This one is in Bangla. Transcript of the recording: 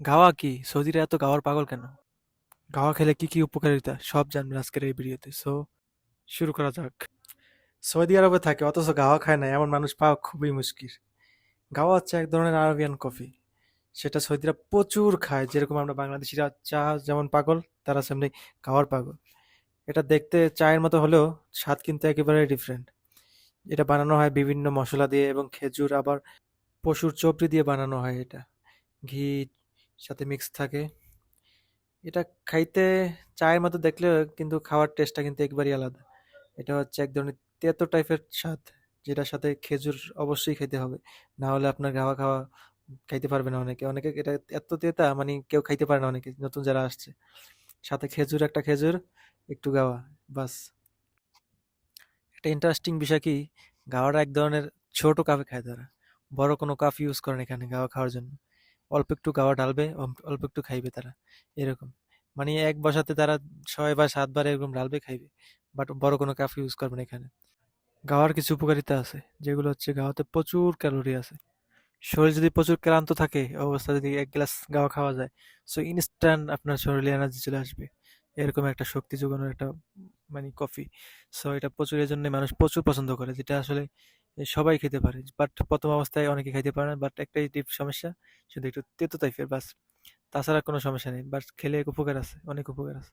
গাওয়া কি? সৌদিরা এত গাওয়ার পাগল কেন? গাওয়া খেলে কি কি উপকারিতা? সব জানবেন আজকের এই ভিডিওতে। সো শুরু করা যাক। সৌদি আরবে থাকে, অথচ গাওয়া খায় না, এমন মানুষ পাওয়া খুবই মুশকিল। গাওয়া হচ্ছে এক ধরনের আরবিয়ান কফি। সেটা সৌদিরা প্রচুর খায়, যেরকম আমরা বাংলাদেশিরা চা যেমন পাগল, তারা সেমনি গাওয়ার পাগল। এটা দেখতে চায়ের মতো হলেও স্বাদ কিন্তু একেবারে ডিফারেন্ট এটা বানানো হয় বিভিন্ন মশলা দিয়ে এবং খেজুর, আবার পশুর চর্বি দিয়ে বানানো হয় এটা। ঘি সাথে মিক্স থাকে। এটা খাইতে, চায়ের মতো দেখলেও কিন্তু খাওয়ার টেস্টটা কিন্তু একবারই আলাদা। এটা হচ্ছে এক ধরনের তেতো টাইপের স্বাদ, যেটার সাথে খেজুর অবশ্যই খেতে হবে। না হলে আপনার গাওয়া খাওয়া খাইতে পারবে না অনেকে। অনেকে এটা এত তেতা মানে কেউ খাইতে পারে না অনেকে, নতুন যারা আসছে। সাথে খেজুর, একটা খেজুর, একটু গাওয়া, বাস। একটা ইন্টারেস্টিং বিষয় কি, গাওয়াটা এক ধরনের ছোট কাপে খায় তারা। বড় কোনো কাপ ইউজ করেন এখানে গাওয়া খাওয়ার জন্য। অল্প একটু গাওয়া ঢালবে অল্প একটু খাইবে তারা, এরকম। মানে এক বসাতে তারা ছয় বা সাতবার এরকম ঢালবে, খাইবে। বাট বড় কোনো কাপ ইউজ করবে না এখানে। গাওয়ার কিছু উপকারিতা আছে, যেগুলো হচ্ছে গাওয়াতে প্রচুর ক্যালোরি আছে। শরীর যদি প্রচুর ক্লান্ত থাকে, অবস্থা যদি এক গ্লাস গাওয়া খাওয়া যায় সো ইনস্ট্যান্ট আপনার শরীরে এনার্জি চলে আসবে। এরকম একটা শক্তি যোগানোর একটা মানে কফি সো এটা প্রচুর এর জন্য মানুষ প্রচুর পছন্দ করে, যেটা আসলে সবাই খেতে পারে। বাট প্রথম অবস্থায় অনেকে খাইতে পারে না। বাট একটাই ডিপ সমস্যা, শুধু একটু তেতো টাইপের বাস। তাছাড়া কোনো সমস্যা নেই। বাট খেলে উপকার আছে, অনেক উপকার আছে।